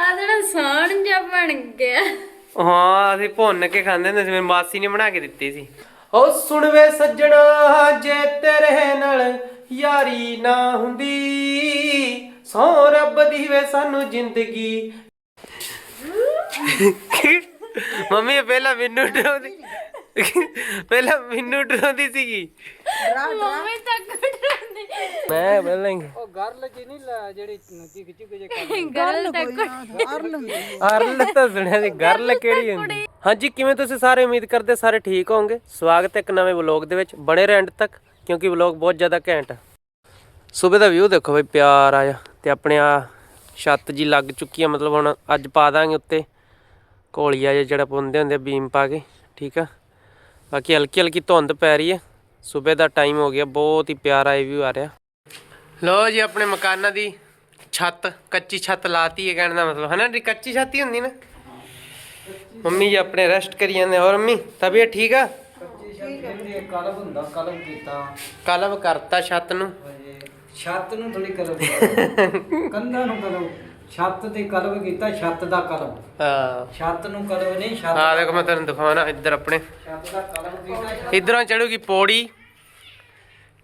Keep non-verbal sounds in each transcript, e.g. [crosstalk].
ਆ ਜਿਹੜਾ ਸਾਣ ਜਿਹਾ ਬਣ ਗਿਆ। ਹਾਂ ਅਸੀਂ ਭੁੰਨ ਕੇ ਖਾਂਦੇ ਹੁੰਦੇ ਸੀ ਮੇਰੀ ਮਾਸੀ ਨੇ ਬਣਾ ਕੇ ਦਿੱਤੀ ਸੀ। ਓ ਸੁਣ ਵੇ ਸੱਜਣਾ ਜੇ ਤੇਰੇ ਨਾਲ ਯਾਰੀ ਨਾ ਹੁੰਦੀ ਸੋ ਰੱਬ ਦੀ ਵੇ ਸਾਨੂੰ ਜ਼ਿੰਦਗੀ। ਮੰਮੀ ਇਹ ਪਹਿਲਾਂ ਮੈਨੂੰ ਡਰਾਉਂਦੀ ਪਹਿਲਾਂ ਮੈਨੂੰ ਡਰਾਉਂਦੀ ਸੀਗੀ। ਮੰਮੀ ਤੱਕ ਡਰਾਉਂਦੀ। ਮੈਂ ਪਹਿਲਾਂ ਹੀ ਉਹ ਗਰਲ ਜੀ ਨਹੀਂ ਲਾ ਜਿਹੜੀ ਚਿਕ ਚਿਕ ਜੇ ਕਰ ਗਰਲ ਤੱਕ ਅਰਲ ਤਾਂ ਸੁਣਿਆ ਸੀ ਗਰਲ ਕਿਹੜੀ ਹੁੰਦੀ? ਹਾਂਜੀ ਕਿਵੇਂ ਤੁਸੀਂ ਸਾਰੇ ਉਮੀਦ ਕਰਦੇ ਸਾਰੇ ਠੀਕ ਹੋਵੋਗੇ? ਸਵਾਗਤ ਹੈ ਇੱਕ ਨਵੇਂ ਵਲੌਗ ਦੇ ਵਿੱਚ ਬਣੇ ਰਹਿਣ ਅੰਤ ਤੱਕ ਕਿਉਂਕਿ ਵਲੌਗ ਬਹੁਤ ਜ਼ਿਆਦਾ ਘੈਂਟ ਆ। ਸਵੇਰ ਦਾ ਵਿਊ ਦੇਖੋ ਬਈ ਪਿਆਰ ਆਇਆ ਤੇ ਆਪਣੇ ਆ ਛੱਤ ਜੀ ਲੱਗ ਚੁੱਕੀ ਆ ਮਤਲਬ ਹੁਣ ਅੱਜ ਪਾ ਦਾਂਗੇ ਉੱਤੇ ਕੋਲੀਆ ਜਿਹਾ ਜਿਹੜਾ ਪੁੰਦੇ ਹੁੰਦੇ ਆ ਬੀਮ ਪਾ ਕੇ ਠੀਕ ਆ? ਬਾਕੀ ਹਲਕੀ ਹਲਕੀ ਧੁੰਦ ਪੈ ਰਹੀ ਹੈ। ਸਵੇਰ ਦਾ ਟਾਈਮ ਹੋ ਗਿਆ, ਬਹੁਤ ਹੀ ਪਿਆਰਾ ਇਹ ਵਿਊ ਆ ਰਿਹਾ। ਲੋ ਜੀ ਆਪਣੇ ਮਕਾਨਾਂ ਦੀ ਛੱਤ, ਕੱਚੀ ਛੱਤ ਲਾਤੀ ਹੈ ਕਹਿਣ ਦਾ ਮਤਲਬ। ਹਨਾ ਜੀ, ਕੱਚੀ ਛੱਤ ਹੀ ਹੁੰਦੀ ਨਾ। ਮੰਮੀ ਜੀ ਆਪਣੇ ਰੈਸਟ ਕਰੀ ਜਾਂਦੇ ਹੋਰ ਮੰਮੀ, ਤਬੀਅਤ ਠੀਕ ਆ? ਕੱਚੀ ਛੱਤ ਦੀ ਕਲਬ ਹੁੰਦਾ, ਕਲਬ ਕੀਤਾ। ਕਲਬ ਕਰਤਾ ਛੱਤ ਨੂੰ। ਛੱਤ ਨੂੰ ਥੋੜੀ ਕਲਬ ਕੰਧਾਂ ਨੂੰ ਕਲਬ ਛੱਤ ਦੀ ਕਲਬ ਕੀਤਾ ਛੱਤ ਦਾ ਕਲਬ। ਹਾਂ। ਛੱਤ ਨੂੰ ਕਲਬ ਨਹੀਂ ਛੱਤ ਆ ਦੇਖੋ ਮੈਂ ਤੁਹਾਨੂੰ ਦਿਖਾਉਣਾ ਇੱਧਰ ਆਪਣੇ। ਛੱਤ ਦਾ ਕਲਬ ਕੀਤਾ ਇਧਰੋਂ ਚੜੂਗੀ ਪੌੜੀ।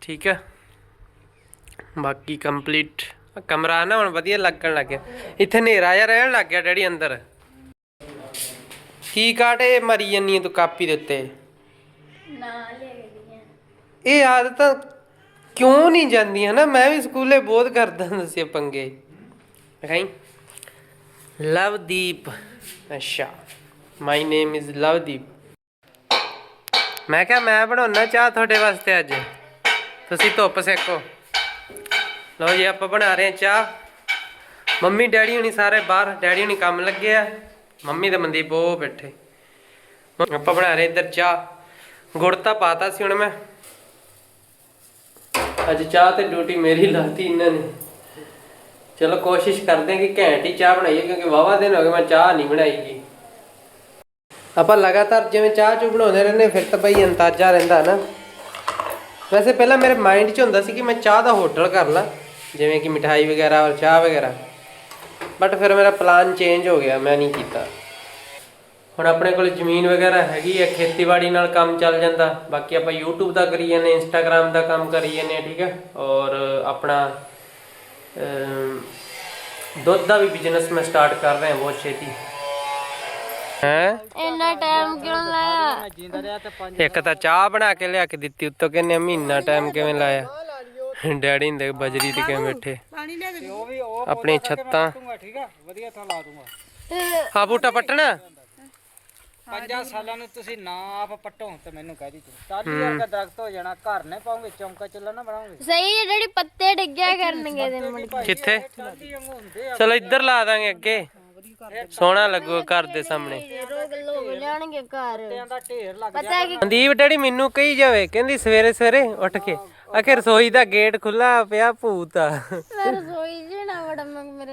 ਠੀਕ ਹੈ। ਬਾਕੀ ਕੰਪਲੀਟ। ਕਮਰਾ ਨਾ ਹੁਣ ਵਧੀਆ ਲੱਗਣ ਲੱਗ ਗਿਆ। ਇੱਥੇ ਹਨੇਰਾ ਜਿਹਾ ਰਹਿਣ ਲੱਗ ਗਿਆ ਡੈਡੀ ਅੰਦਰ। ਕੀ ਕਾਟੇ ਮਰੀ ਜੰਨੀ ਤੂੰ ਕਾਪੀ ਦੇ ਉੱਤੇ? ਨਾ ਲੈ ਗਈਆਂ ਇਹ ਆਦਤਾਂ ਕਿਉਂ ਨਹੀਂ ਜਾਂਦੀਆਂ? ਨਾ ਮੈਂ ਵੀ ਸਕੂਲੇ ਬਹੁਤ ਕਰਦਾ ਹੁੰਦਾ ਸੀ ਪੰਗੇ। ਦਿਖਾਈ ਲਵਦੀਪ ਅੱਛਾ ਮਾਈ ਨੇਮ ਇਜ਼ ਲਵਦੀਪ ਮੈਂ ਕਿਹਾ, ਮੈਂ ਬਣਾਉਣਾ ਚਾਹ ਤੁਹਾਡੇ ਵਾਸਤੇ ਅੱਜ। ਤੁਸੀਂ ਧੁੱਪ ਸੇਕੋ। ਲਓ ਜੀ, ਆਪਾਂ ਬਣਾ ਰਹੇ ਹਾਂ ਚਾਹ। ਮੰਮੀ, ਡੈਡੀ ਹੁਣੀ ਸਾਰੇ ਬਾਹਰ। ਡੈਡੀ ਹੁਣੀ ਕੰਮ ਲੱਗੇ ਆ। ਮੰਮੀ ਤੇ ਮਨਦੀਪ ਉਹ ਬੈਠੇ। ਆਪਾਂ ਬਣਾ ਰਹੇ ਇੱਧਰ ਚਾਹ। ਗੁੜ ਤਾਂ ਪਾਤਾ ਸੀ ਹੁਣ ਮੈਂ। ਅੱਜ ਚਾਹ ਤੇ ਡਿਊਟੀ ਮੇਰੀ ਲਾਤੀ ਇਹਨਾਂ ਨੇ। ਚਲੋ ਕੋਸ਼ਿਸ਼ ਕਰਦੇ ਹਾਂ ਕਿ ਘੈਂਟ ਹੀ ਚਾਹ ਬਣਾਈਏ ਕਿਉਂਕਿ ਵਾਵਾ ਦਿਨ ਹੋ ਗਏ ਮੈਂ ਚਾਹ ਨਹੀਂ ਬਣਾਈਗੀ। ਆਪਾਂ ਲਗਾਤਾਰ ਜਿਵੇਂ ਚਾਹ ਚੂ ਬਣਾਉਂਦੇ ਰਹਿੰਦੇ ਫਿਰ ਤਾਂ ਬਈ ਅੰਦਾਜ਼ਾ ਰਹਿੰਦਾ ਨਾ। ਵੈਸੇ ਪਹਿਲਾਂ ਮੇਰੇ ਮਾਈਂਡ 'ਚ ਹੁੰਦਾ ਸੀ ਕਿ ਮੈਂ ਚਾਹ ਦਾ ਹੋਟਲ ਕਰ ਲਾਂ ਜਿਵੇਂ ਕਿ ਮਠਾਈ ਵਗੈਰਾ ਔਰ ਚਾਹ ਵਗੈਰਾ। ਬਟ ਫਿਰ ਮੇਰਾ ਪਲਾਨ ਚੇਂਜ ਹੋ ਗਿਆ ਮੈਂ ਨਹੀਂ ਕੀਤਾ। ਹੁਣ ਆਪਣੇ ਕੋਲ ਜ਼ਮੀਨ ਵਗੈਰਾ ਹੈਗੀ ਹੈ ਖੇਤੀਬਾੜੀ ਨਾਲ ਕੰਮ ਚੱਲ ਜਾਂਦਾ। ਬਾਕੀ ਆਪਾਂ YouTube ਦਾ ਕਰੀ ਜਾਂਦੇ Instagram ਦਾ ਕੰਮ ਕਰੀ ਜਾਂਦੇ ਹਾਂ, ਠੀਕ ਹੈ। ਔਰ ਆਪਣਾ ਦੁੱਧ ਦਾ ਵੀ ਬਿਜ਼ਨਸ ਮੈਂ ਸਟਾਰਟ ਕਰ ਰਿਹਾ ਬਹੁਤ ਛੇਤੀ। ਹੈ? ਇੰਨਾ ਟਾਈਮ ਕਿਉਂ ਲਾਇਆ? ਇੱਕ ਤਾਂ ਚਾਹ ਬਣਾ ਕੇ ਲਿਆ ਕੇ ਦਿੱਤੀ ਉੱਤੋਂ ਕਹਿੰਦੇ ਮਹੀਨਾ ਟਾਈਮ ਕਿਵੇਂ ਲਾਇਆ? ਡੈਡੀ ਨੇ ਬਜਰੀ ਤੇ ਕਿਵੇਂ ਬੈਠੇ? ਤੇ ਉਹ ਵੀ ਉਹ ਆਪਣੀ ਛੱਤਾਂ। ਦੂੰਗਾ ਠੀਕ ਆ ਵਧੀਆ ਥਾਂ ਲਾ ਦੂੰਗਾ ਤੇ ਆ ਬੂਟਾ ਪੱਟਣਾ? ਪੰਜਾਂ ਸਾਲਾਂ ਨੂੰ ਤੁਸੀਂ ਨਾ ਆਪ ਪੱਟੋ ਤੇ ਮੈਨੂੰ ਕਹਿ ਦੀ ਤੂੰ 40000 ਦਾ ਦਰਖਤ ਹੋ ਜਾਣਾ ਘਰ ਨੇ ਪਾਉਂਗੇ ਚੌਂਕਾ ਚੱਲਾ ਨਾ ਬਣਾਉਂਗੇ। ਸਹੀ ਹੈ ਜਿਹੜੀ ਪੱਤੇ ਡਿੱਗਿਆ ਕਰਨਗੇ ਦਿਨ ਮੁੜ ਕੇ ਕਿੱਥੇ? ਚਾਲੀ ਵਾਂਗੂ ਹੁੰਦੇ ਆ। ਚਲੋ ਇੱਧਰ ਲਾ ਦਾਂਗੇ ਅੱਗੇ। ਸੋਹਣਾ ਲੱਗੂ ਘਰ ਦੇ ਸਾਹਮਣੇ। ਰੋਗ ਲੋਗ ਜਾਣਗੇ ਘਰ ਪੱਤਿਆਂ ਦਾ ਢੇਰ ਲੱਗ ਪਤਾ ਕਿ ਮਨਦੀਪ ਡੈਡੀ ਮੈਨੂੰ ਕਹੀ ਜਾਵੇ ਕਹਿੰਦੀ ਸਵੇਰੇ ਸਵੇਰੇ ਉੱਠ ਕੇ। ਆਖੇ ਰਸੋਈ ਦਾ ਗੇਟ ਖੁੱਲਾ ਪਿਆ ਭੂਤ ਆ। ਮੈਂ ਰਸੋਈ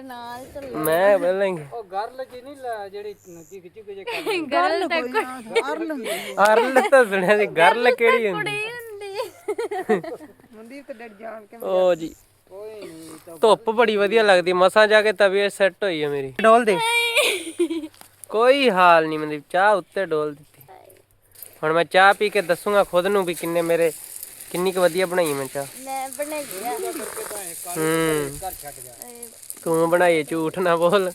ਨਾਲ ਚੱਲ ਮੈਂ ਉਹ ਗਰਲ ਜੀ ਨਹੀਂ ਲਾ ਜਿਹੜੀ ਚਿਕ ਚਿਕ ਜੇ ਕਰ ਗਰਲ ਤੱਕ ਅਰਲ ਤਾਂ ਸੁਣਿਆ ਸੀ ਗਰਲ ਕਿਹੜੀ ਹੁੰਦੀ? ਹੁੰਦੀ ਓ ਜੀ। ਧੁੱਪ ਬੜੀ ਵਧੀਆ ਲੱਗਦੀ ਮਸਾਂ ਜਾ ਕੇ ਤਬੀਅਤ ਸੈੱਟ ਹੋਈ ਹੈ ਮੇਰੀ। ਡੋਲ ਦੇ। ਕੋਈ ਹਾਲ ਨਹੀਂ ਮਨਦੀਪ ਚਾਹ ਉੱਤੇ ਡੋਲ ਦਿੱਤੀ। ਹੁਣ ਮੈਂ ਚਾਹ ਪੀ ਕੇ ਦੱਸੂਗਾ ਖੁਦ ਨੂੰ ਵੀ ਕਿੰਨੇ ਮੇਰੇ ਕਿੰਨੀ ਕੁ ਵਧੀਆ ਬਣਾਈ ਮੈਂ ਚਾਹ। ਮੈਂ ਬਣਾਈ ਆ। ਹੂੰ। ਘਰ ਛੱਡ ਜਾ ਤੂੰ ਬਣਾਈ ਹੈ, ਝੂਠ ਨਾ ਬੋਲ।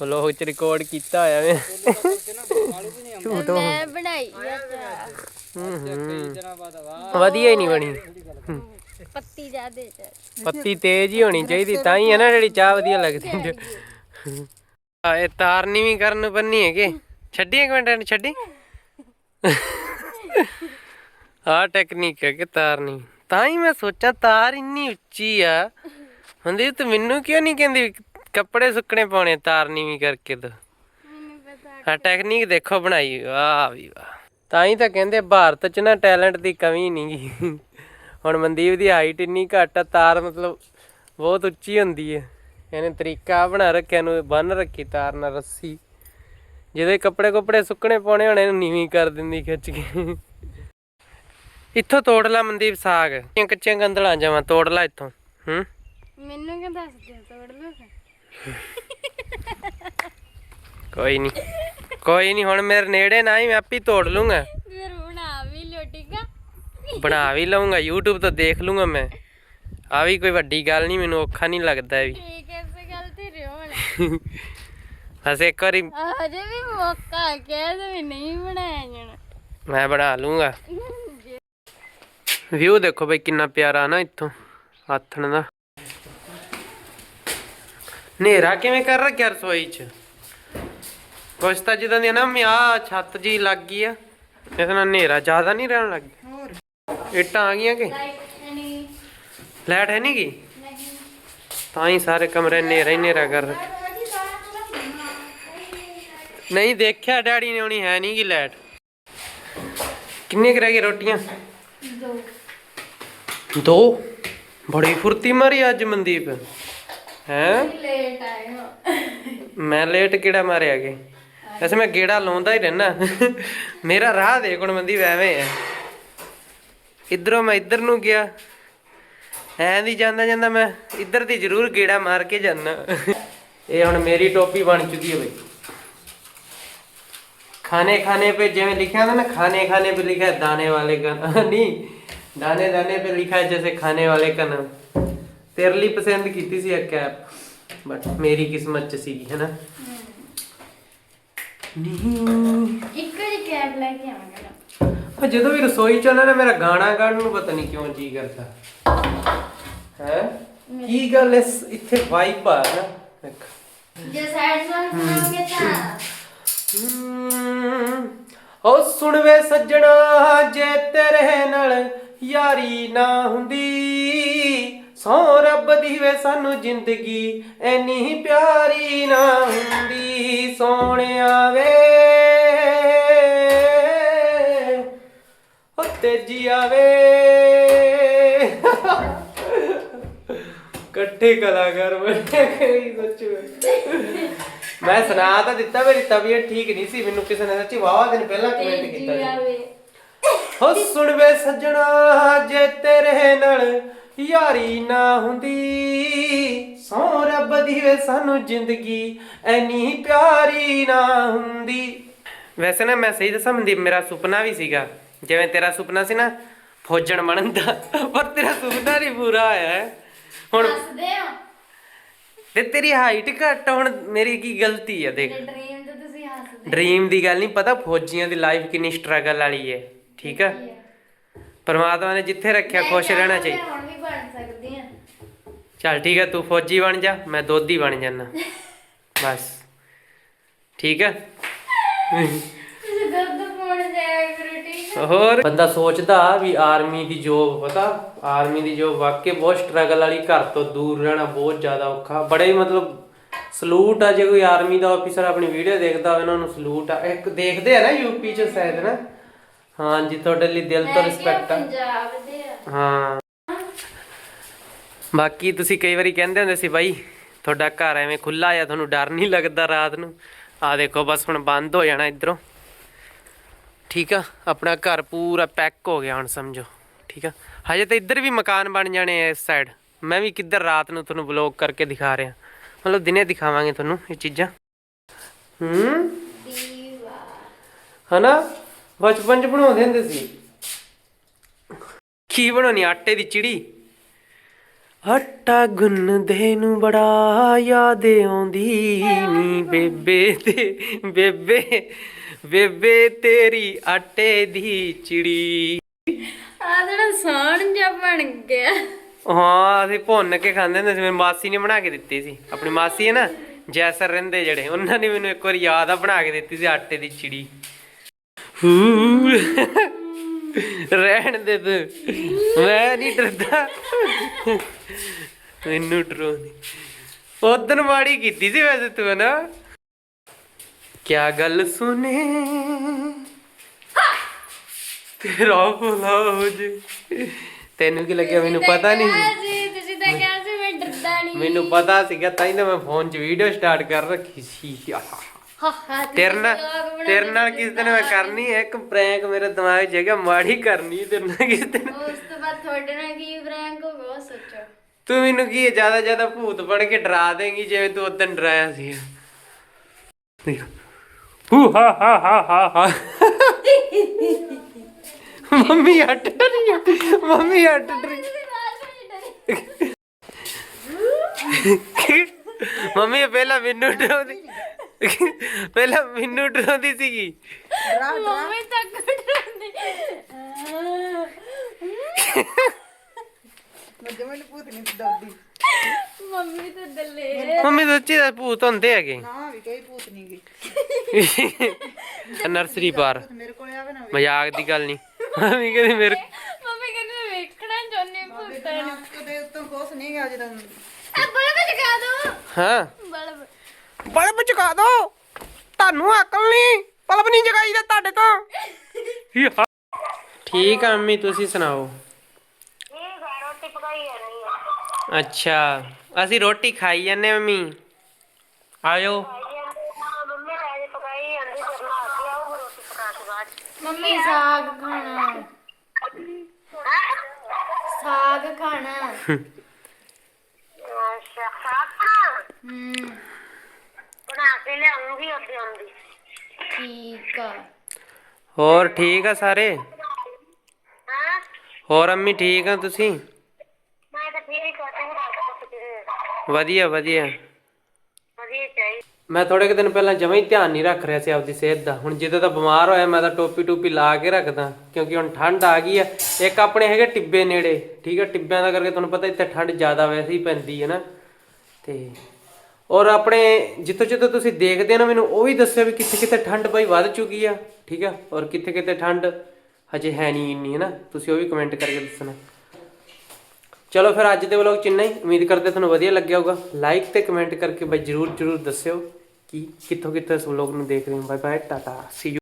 ਵਲੋਗ ਚ ਰਿਕਾਰਡ ਕੀਤਾ ਹੋਇਆ ਮੈਂ। ਝੂਠ ਮੈਂ ਬਣਾਈ ਆ। ਚਾਹ। ਹੂੰ। ਹੂੰ। ਵਧੀਆ ਹੀ ਨਹੀਂ ਬਣੀ। ਪੱਤੀ ਜਾਦੇ ਚ ਪੱਤੀ ਤੇਜ਼ ਹੀ ਹੋਣੀ ਚਾਹੀਦੀ ਤਾਂ ਹੀ ਹੈ ਨਾ ਜਿਹੜੀ ਚਾਹ ਵਧੀਆ ਲੱਗਦੀ ਆ। ਇਹ ਤਾਰਨੀ ਵੀ ਕਰਨ ਨੂੰ ਬੰਨੀ ਹੈਗੇ। ਛੱਡੀ ਇੱਕ ਮਿੰਟ ਇਹਨੂੰ ਛੱਡੀ। ਆ ਟੈਕਨੀਕ ਹੈ ਕਿ ਤਾਰਨੀ। ਤਾਂ ਹੀ ਮੈਂ ਸੋਚਾਂ ਤਾਰ ਇੰਨੀ ਉੱਚੀ ਆ। ਹੁੰਦੀ ਤੇ ਮੈਨੂੰ ਕਿਉਂ ਨਹੀਂ ਕਹਿੰਦੀ ਕੱਪੜੇ ਸੁੱਕਣੇ ਪਾਉਣੇ ਤਾਰਨੀ ਵੀ ਕਰਕੇ ਦੋ ਮੈਨੂੰ ਪਤਾ ਆ ਟੈਕਨੀਕ ਦੇਖੋ ਬਣਾਈ ਵਾਹ ਵੀ ਵਾਹ। ਤਾਂ ਹੀ ਤਾਂ ਕਹਿੰਦੇ ਭਾਰਤ 'ਚ ਨਾ ਟੈਲੈਂਟ ਦੀ ਕਮੀ ਨਹੀਂਗੀ ਹੁਣ ਮਨਦੀਪ ਦੀ ਹਾਈਟ ਇੰਨੀ ਘੱਟ ਆ ਤਾਰ ਮਤਲਬ ਬਹੁਤ ਉੱਚੀ ਹੁੰਦੀ ਹੈ ਇਹਨੇ ਤਰੀਕਾ ਬਣਾ ਰੱਖਿਆ ਨੂੰ ਬੰਨ ਰੱਖੀ ਤਾਰ ਨਾਲ ਰੱਸੀ। ਜਿਹਦੇ ਕੱਪੜੇ ਕੁਪੜੇ ਸੁੱਕਣੇ ਪਾਉਣੇ ਹੋਣੇ ਇਹਨੂੰ ਨੀਵੀਂ ਕਰ ਦਿੰਦੀ ਖਿੱਚ ਕੇ। ਇੱਥੋਂ ਤੋੜ ਲਾ ਮਨਦੀਪ ਸਾਗ। ਕੱਚੀਆਂ ਗੰਦਲਾਂ ਜਾਵਾਂ ਤੋੜ ਲਾ ਇੱਥੋਂ ਹੂੰ? ਮੈਨੂੰ ਕਿਉਂ ਦੱਸਦੇ ਹੋ? ਤੋੜ ਲਓ ਫਿਰ ਕੋਈ ਨਹੀਂ ਕੋਈ ਨਹੀਂ ਹੁਣ ਮੇਰੇ ਨੇੜੇ ਨਾ ਹੀ ਮੈਂ ਆਪੇ ਹੀ ਤੋੜ ਲੂੰਗਾ ਫਿਰ ਬਣਾ ਵੀ ਲੋ ਠੀਕ ਆ ਬਣਾ ਵੀ ਲਊਂਗਾ YouTube ਤੋਂ ਦੇਖ ਲੂੰਗਾ ਮੈਂ ਆ ਵੀ ਕੋਈ ਵੱਡੀ ਗੱਲ ਨਹੀਂ ਮੈਨੂੰ ਔਖਾ ਨਹੀਂ ਲੱਗਦਾ ਇਹ ਵੀ ਠੀਕ ਐ ਇਸੇ ਗੱਲ ਤੇ ਰਿਓ ਹੁਣ ਬਸ ਇੱਕ ਵਾਰੀ ਹਜੇ ਵੀ ਮੌਕਾ ਆ ਕਹਿ ਦੇ ਵੀ ਨਹੀਂ ਬਣਾਇਆ ਜਾਣਾ ਮੈਂ ਬਣਾ ਲੂੰਗਾ ਵਿਊ ਦੇਖੋ ਬਈ ਕਿੰਨਾ ਪਿਆਰਾ ਨਾ ਇੱਥੋਂ ਆਥਣ ਦਾ ਨੇਰਾ ਕਿਵੇਂ ਕਰ ਰੱਖਿਆ ਰਸੋਈ ਚ? ਕੁਛ ਤਾਂ ਜਿੱਦਾਂ ਦੀ ਨਾ ਮਿਆ ਛੱਤ ਜੀ ਲੱਗ ਗਈ ਆ ਇਹਦੇ ਨਾਲ ਨੇਰਾ ਜ਼ਿਆਦਾ ਨਹੀਂ ਰਹਿਣ ਲੱਗ ਗਿਆ। ਇੱਟਾਂ ਆ ਗਈਆਂ ਕਿ? ਲਾਈਟ ਹੈ ਨਹੀਂ। ਗੀ ਨਹੀਂ ਤਾਂ ਹੀ ਸਾਰੇ ਕਮਰੇ ਨੇਰਾ ਹੀ ਨੇਰਾ ਕਰ ਰੱਖਿਆ ਨਹੀਂ ਦੇਖਿਆ ਡੈਡੀ ਨੇ ਹੁਣੀ ਹੈ ਨਹੀਂ ਗੀ ਲਾਈਟ ਕਿੰਨੇ ਕੁ ਰਹਿ ਗਏ ਰੋਟੀਆਂ? ਦੋ। ਦੋ? ਬੜੀ ਫੁਰਤੀ ਮਾਰੀ ਅੱਜ ਮਨਦੀਪ। ਹੈ? ਲੇਟ ਆਏ ਮੈਂ ਲੇਟ ਕਿਹੜਾ ਮਾਰਿਆ ਕਿ ਐਸੇ ਮੈਂ ਗੇੜਾ ਲਾਉਂਦਾ ਹੀ ਰਹਿਣਾ ਮੇਰਾ ਰਾਹ ਦੇ ਗੁਣਮੰਦੀ ਐਵੇਂ ਹੈ ਇਧਰੋਂ ਮੈਂ ਇਧਰ ਨੂੰ ਗਿਆ। ਐਂ ਦੀ ਜਾਂਦਾ ਜਾਂਦਾ ਮੈਂ ਇੱਧਰ ਦੀ ਜ਼ਰੂਰ ਗੇੜਾ ਮਾਰ ਕੇ ਜਾਂਦਾ। ਇਹ ਹੁਣ ਮੇਰੀ ਟੋਪੀ ਬਣ ਚੁੱਕੀ ਹੈ ਬਈ। ਖਾਣੇ ਖਾਣੇ ਪੇ ਜਿਵੇਂ ਲਿਖਿਆ ਨਾ ਖਾਣੇ ਖਾਣੇ ਪੇ ਲਿਖਿਆ ਦਾਣੇ ਵਾਲੇ ਕਾ ਨਹੀਂ ਦਾਣੇ ਦਾਣੇ ਪੇ ਲਿਖਿਆ ਜੈਸੇ ਖਾਣੇ ਵਾਲੇ ਕਾ ਨਾਮ। ਤੇਰੇ ਲਈ ਪਸੰਦ ਕੀਤੀ ਸੀ ਇਹ ਕੈਪ ਬਟ ਮੇਰੀ ਕਿਸਮਤ ਚ ਸੀਗੀ ਹੈ ਨਾ ਨਹੀਂ। ਇੱਕ ਵਾਰੀ ਕੈਬ ਲੈ ਕੇ ਆਵਾਂਗਾ ਨਾ। ਉਹ ਜਦੋਂ ਵੀ ਰਸੋਈ ਚ ਆਉਂਦਾ ਨਾ ਮੇਰਾ ਗਾਣਾ ਗਾਣ ਨੂੰ ਪਤਾ ਨਹੀਂ ਕਿਉਂ ਜੀ ਕਰਦਾ। ਹੈ? ਕੀ ਗੱਲ ਇਸ ਇੱਥੇ ਵਾਈਬ ਆ ਨਾ। ਦੇਖ। ਜੇ ਸਾਈਡ ਸੌਂਗ ਸੁਣੋਗੇ ਤਾਂ। ਹਮ, ਓ ਸੁਣ ਵੇ ਸੱਜਣਾ ਜੇ ਤੇਰੇ ਨਾਲ ਯਾਰੀ ਨਾ ਹੁੰਦੀ। ਸੋ ਰੱਬ ਦੀ ਵੇ ਸਾਨੂੰ ਜ਼ਿੰਦਗੀ ਐਨੀ ਪਿਆਰੀ ਨਾ ਹੁੰਦੀ ਸੋਹਣਿਆ ਵੇ। ਓ ਤੇਜੀ ਆਵੇ। ਇਕੱਠੇ ਕਲਾਕਾਰ ਬਣੇ ਕਈ ਸੱਚੂ। ਮੈਂ ਸੁਣਾ ਤਾਂ ਦਿੱਤਾ ਮੇਰੀ ਤਬੀਅਤ ਠੀਕ ਨਹੀਂ ਸੀ ਮੈਨੂੰ ਕਿਸੇ ਨੇ ਸੱਚੀ ਵਾਵਾ ਦਿਨ ਪਹਿਲਾਂ ਕਮੈਂਟ ਕੀਤਾ ਸੀ। ਹੋ ਸੁਣ ਵੇ ਸੱਜਣਾ ਜੇ ਤੇਰੇ ਨਾਲ ਯਾਰੀ ਨਾ ਹੁੰਦੀ। ਸੋ ਰੱਬ ਦੀ ਵੇ ਸਾਨੂੰ ਜ਼ਿੰਦਗੀ ਐਨੀ ਪਿਆਰੀ ਨਾ ਹੁੰਦੀ। ਵੈਸੇ ਨਾ ਮੈਂ ਸਹੀ ਦੱਸਾਂ ਮਨਦੀਪ ਮੇਰਾ ਸੁਪਨਾ ਵੀ ਸੀਗਾ। ਜਿਵੇਂ ਤੇਰਾ ਸੁਪਨਾ ਸੀ ਨਾ ਫੌਜਣ ਬਣਨ ਦਾ ਪਰ ਤੇਰਾ ਸੁਪਨਾ ਨਹੀਂ ਪੂਰਾ ਹੋਇਆ ਹੈ। ਹੁਣ ਹੱਸਦੇ ਤੇ ਤੇਰੀ ਹਾਈਟ ਘੱਟ ਹੁਣ ਮੇਰੀ ਕੀ ਗਲਤੀ ਹੈ ਦੇਖ। ਤੇ ਡ੍ਰੀਮ ਤੇ ਤੁਸੀਂ ਹੱਸਦੇ ਡ੍ਰੀਮ ਦੀ ਗੱਲ ਨਹੀਂ ਪਤਾ ਫੌਜੀਆਂ ਦੀ ਲਾਈਫ ਕਿੰਨੀ ਸਟਰਗਲ ਵਾਲੀ ਹੈ ਠੀਕ ਆ? ਪਰਮਾਤਮਾ ਨੇ ਜਿੱਥੇ ਰੱਖਿਆ ਖੁਸ਼ ਰਹਿਣਾ ਚਾਹੀਦਾ ਹੁਣ ਵੀ ਬਣ ਸਕਦੀ ਹਾਂ। ਚੱਲ ਠੀਕ ਆ ਤੂੰ ਫੌਜੀ ਬਣ ਜਾ ਮੈਂ ਦੋਧੀ ਬਣ ਜਾਣਾ ਬਸ। ਠੀਕ ਆ ਤੁਸੀਂ ਦੁੱਧ ਪਾਉਣ ਜਾਇਆ ਕਰੋ ਠੀਕ ਹੈ? ਹੋਰ? ਬੰਦਾ ਸੋਚਦਾ ਵੀ ਆਰਮੀ ਦੀ ਜੋਬ ਪਤਾ ਆਰਮੀ ਦੀ ਜੋਬ ਵਾਕਈ ਬਹੁਤ ਸਟਰਗਲ ਵਾਲੀ ਘਰ ਤੋਂ ਦੂਰ ਰਹਿਣਾ ਬਹੁਤ ਜ਼ਿਆਦਾ ਔਖਾ। ਬੜੇ ਮਤਲਬ ਸਲੂਟ ਆ ਜੇ ਕੋਈ ਆਰਮੀ ਦਾ ਆਫੀਸਰ ਆਪਣੀ ਵੀਡੀਓ ਦੇਖਦਾ ਹੋਵੇ ਉਹਨਾਂ ਨੂੰ ਸਲੂਟ ਆ। ਇੱਕ ਦੇਖਦੇ ਆ ਨਾ ਯੂਪੀ ਚ ਸ਼ਾਇਦ ਨਾ। ਹਾਂ ਜੀ ਤੁਹਾਡੇ ਲਈ ਦਿਲ ਤੋਂ ਰਿਸਪੈਕਟ ਆ। ਪੰਜਾਬ ਦੇ ਆ। ਹਾਂ। ਬਾਕੀ ਤੁਸੀਂ ਕਈ ਵਾਰੀ ਕਹਿੰਦੇ ਹੁੰਦੇ ਸੀ ਬਾਈ ਤੁਹਾਡਾ ਘਰ ਐਵੇਂ ਖੁੱਲਾ ਆ ਤੁਹਾਨੂੰ ਡਰ ਨਹੀਂ ਲੱਗਦਾ ਰਾਤ ਨੂੰ। ਆ ਦੇਖੋ ਬਸ ਹੁਣ ਬੰਦ ਹੋ ਜਾਣਾ ਇਧਰੋਂ। ਠੀਕ ਆ ਆਪਣਾ ਘਰ ਪੂਰਾ ਪੈਕ ਹੋ ਗਿਆ ਹੁਣ ਸਮਝੋ। ਠੀਕ ਆ। ਹਜੇ ਤਾਂ ਇੱਧਰ ਵੀ ਮਕਾਨ ਬਣ ਜਾਣੇ ਆ ਇਸ ਸਾਈਡ ਮੈਂ ਵੀ ਕਿੱਧਰ ਰਾਤ ਨੂੰ ਤੁਹਾਨੂੰ ਵਲੌਗ ਕਰਕੇ ਦਿਖਾ ਰਿਹਾ। ਮਤਲਬ ਦਿਨੇ ਦਿਖਾਵਾਂਗੇ ਤੁਹਾਨੂੰ ਇਹ ਚੀਜ਼ਾਂ। ਹੂੰ? ਹਨਾ? ਬਚਪਨ ਚ ਬਣਾਉਂਦੇ ਹੁੰਦੇ ਸੀ। ਕੀ ਬਣਾਉਣੀ ਆਟੇ ਦੀ ਚਿੜੀ? ਆਟਾ ਗੁੰਨਦੇ ਨੂੰ ਬੜਾ ਯਾਦ ਆਉਂਦੀ ਨੀ। ਬੇਬੇ ਤੇ ਬੇਬੇ ਬੇਬੇ ਤੇਰੀ ਆਟੇ ਦੀ ਚਿੜੀ। ਆ ਜਿਹੜਾ ਸਾਣ ਜਿਹਾ ਬਣ ਗਿਆ। ਹਾਂ ਅਸੀਂ ਭੁੰਨ ਕੇ ਖਾਂਦੇ ਹੁੰਦੇ ਸੀ। ਮੇਰੀ ਮਾਸੀ ਨੇ ਬਣਾ ਕੇ ਦਿੱਤੀ ਸੀ। ਆਪਣੀ ਮਾਸੀ ਹੈ ਨਾ ਜੈਸਰ ਰਹਿੰਦੇ ਜਿਹੜੇ ਉਹਨਾਂ ਨੇ ਮੈਨੂੰ ਇੱਕ ਵਾਰ ਯਾਦ ਆ ਬਣਾ ਕੇ ਦਿੱਤੀ ਸੀ ਆਟੇ ਦੀ ਚਿੜੀ। ਰਹਿਣ ਦੇ ਤੂੰ। ਮੈਂ ਨਹੀਂ ਡਰਦਾ। ਮੈਨੂੰ ਡਰਾਉਂਦੀ ਉਦੋਂ ਮਾੜੀ ਕੀਤੀ ਸੀ ਵੈਸੇ ਤੂੰ ਨਾ। ਕਿਆ ਗੱਲ ਸੁਨੇ। ਤੇਰਾ ਭਲਾ ਹੋ ਜੇ। ਤੈਨੂੰ ਕੀ ਲੱਗਿਆ ਮੈਨੂੰ ਪਤਾ ਨਹੀਂ ਸੀ? ਤੁਸੀਂ ਤਾਂ ਕਿਹਾ ਸੀ ਮੈਂ ਡਰਦਾ ਨਹੀਂ ਮੈਨੂੰ ਪਤਾ ਸੀਗਾ ਤਾਂ ਹੀ ਤਾਂ ਮੈਂ ਫੋਨ 'ਚ ਵੀਡੀਓ ਸਟਾਰਟ ਕਰ ਰੱਖੀ ਸੀ। ਹਾ ਤੇਰੇ ਨਾਲ ਤੇਰੇ ਨਾਲ ਕਿਸ ਦਿਨ ਮੈਂ ਕਰਨੀ ਹੈ ਇੱਕ ਪ੍ਰੈਂਕ ਮੇਰੇ ਦਿਮਾਗ 'ਚ ਹੈਗਾ ਮਾੜੀ ਕਰਨੀ ਤੇਰੇ ਨਾਲ ਕਿਸ ਦਿਨ। ਉਸ ਤੋਂ ਬਾਅਦ ਤੁਹਾਡੇ ਨਾਲ ਕੀ ਪ੍ਰੈਂਕ ਹੋਗਾ ਉਹ ਸੋਚੋ। ਤੂੰ ਮੈਨੂੰ ਕੀ ਜ਼ਿਆਦਾ ਜ਼ਿਆਦਾ ਭੂਤ ਬਣ ਕੇ ਡਰਾ ਦੇਂਗੀ ਜਿਵੇਂ ਤੂੰ ਉਦੋਂ ਡਰਾਇਆ ਸੀ। ਹੂ ਹਾ ਹਾ ਹਾ ਹਾ ਹਾ। ਮੰਮੀ ਹੱਟ ਰਹੀ ਹੈ ਮੰਮੀ ਹੱਟ ਰਹੀ ਮੰਮੀ ਪਹਿਲਾਂ ਮੈਨੂੰ ਡਰਾਉਂਦੀ। ਪਹਿਲਾਂ ਮੈਨੂੰ ਡਰਾਉਂਦੀ ਸੀਗੀ। ਮੰਮੀ ਤੱਕ ਡਰਦੀ ਮੱਝੇ ਮੈਨੂੰ ਭੂਤ ਨਹੀਂ ਡਰਦੀ। ਮੰਮੀ ਤਾਂ ਦਲੇ ਮੰਮੀ ਸੱਚੀ ਦਾ ਭੂਤ ਹੁੰਦੇ ਹੈਗੇ। ਨਾ ਵੀ ਕੋਈ ਭੂਤ ਨਹੀਂ ਗਈ ਨਰਸਰੀ ਪਾਰ। ਮੇਰੇ ਕੋਲ ਆਵੇ ਨਾ ਮਜ਼ਾਕ ਦੀ ਗੱਲ ਨਹੀਂ। ਮੰਮੀ ਕਹਿੰਦੀ ਮੇਰੇ ਮੰਮੀ ਕਹਿੰਦੀ ਵੇਖਣਾ ਚਾਹੁੰਦੀ ਭੂਤਾਂ ਨੂੰ। ਕਦੇ ਉੱਤੋਂ ਕੁਛ ਨਹੀਂ ਗਿਆ ਜਦੋਂ ਆ ਬਲਬ ਜਗਾ ਦੋ। ਹਾਂ। ਬਲਬ ਚੁਕਾ ਦੋ। ਤੁਹਾਨੂੰ ਅਕਲ ਨਹੀਂ। ਬਲਬ ਨਹੀਂ ਜਗਾਈਦਾ ਤੁਹਾਡੇ ਤੋਂ। ਠੀਕ ਆ ਅੰਮੀ ਤੁਸੀਂ ਸੁਣਾਓ? ਅੱਛਾ ਅਸੀਂ ਰੋਟੀ ਖਾਈ ਜਾਂਦੇ ਹਾਂ ਮੰਮੀ ਆਇਓ। ਮੰਮੀ ਸਾਗ ਖਾਣਾ। ਸਾਗ ਖਾਣਾ। ਅੱਛਾ [laughs] ਹੂੰ। ਕੇ ਲਿਆਉਂਗੀ ਉੱਤੇ ਆਉਂਦੀ। ਠੀਕ ਆ। ਹੋਰ ਠੀਕ ਆ ਸਾਰੇ? ਹਾਂ। ਹੋਰ ਅੰਮੀ ਠੀਕ ਆ ਤੁਸੀਂ? ਮੈਂ ਤਾਂ ਠੀਕ ਆ ਤੂੰ ਦੱਸ ਵਧੀਆ ਵਧੀਆ। ਵਧੀਆ ਚਾਹੀਦੀ। ਮੈਂ ਥੋੜੇ ਕੁ ਦਿਨ ਪਹਿਲਾਂ ਜਮਾਂ ਹੀ ਧਿਆਨ ਨਹੀਂ ਰੱਖ ਰਿਹਾ ਸੀ ਆਪਦੀ ਸਿਹਤ ਦਾ। ਹੁਣ ਜਦੋਂ ਤਾਂ ਬਿਮਾਰ ਹੋਇਆ ਮੈਂ ਤਾਂ ਟੋਪੀ ਟੋਪੀ ਲਾ ਕੇ ਰੱਖਦਾ ਕਿਉਂਕਿ ਹੁਣ ਠੰਡ ਆ ਗਈ ਆ। ਇੱਕ ਆਪਣੇ ਹੈਗੇ ਟਿੱਬੇ ਨੇੜੇ ਠੀਕ ਆ? ਟਿੱਬਿਆਂ ਦਾ ਕਰਕੇ ਤੁਹਾਨੂੰ ਪਤਾ ਇੱਥੇ ਠੰਡ ਜ਼ਿਆਦਾ ਵੈਸੇ ਹੀ ਪੈਂਦੀ ਹੈ ਨਾ। ਤੇ ਔਰ ਆਪਣੇ ਜਿੱਥੋਂ ਜਿੱਥੋਂ ਤੁਸੀਂ ਦੇਖਦੇ ਹੋ ਨਾ ਮੈਨੂੰ, ਉਹ ਵੀ ਦੱਸਿਓ ਵੀ ਕਿੱਥੇ ਕਿੱਥੇ ਠੰਡ ਬਾਈ ਵੱਧ ਚੁੱਕੀ ਆ, ਠੀਕ ਆ? ਔਰ ਕਿੱਥੇ ਕਿੱਥੇ ਠੰਡ ਹਜੇ ਹੈ ਨਹੀਂ ਇੰਨੀ, ਹੈ ਨਾ? ਤੁਸੀਂ ਉਹ ਵੀ ਕਮੈਂਟ ਕਰਕੇ ਦੱਸਣਾ। ਚਲੋ ਫਿਰ ਅੱਜ ਦੇ ਵਲੌਗ ਚ ਇੰਨਾ ਹੀ। ਉਮੀਦ ਕਰਦੇ ਤੁਹਾਨੂੰ ਵਧੀਆ ਲੱਗਿਆ ਹੋਊਗਾ। ਲਾਈਕ ਤੇ ਕਮੈਂਟ ਕਰਕੇ ਬਾਈ ਜਰੂਰ ਜਰੂਰ ਦੱਸਿਓ ਕਿ ਕਿੱਥੋਂ ਕਿੱਥੇ ਇਸ ਵਲੌਗ ਨੂੰ ਦੇਖ ਰਹੇ ਹੋ। ਬਾਏ ਬਾਏ ਟਾਟਾ ਸੀ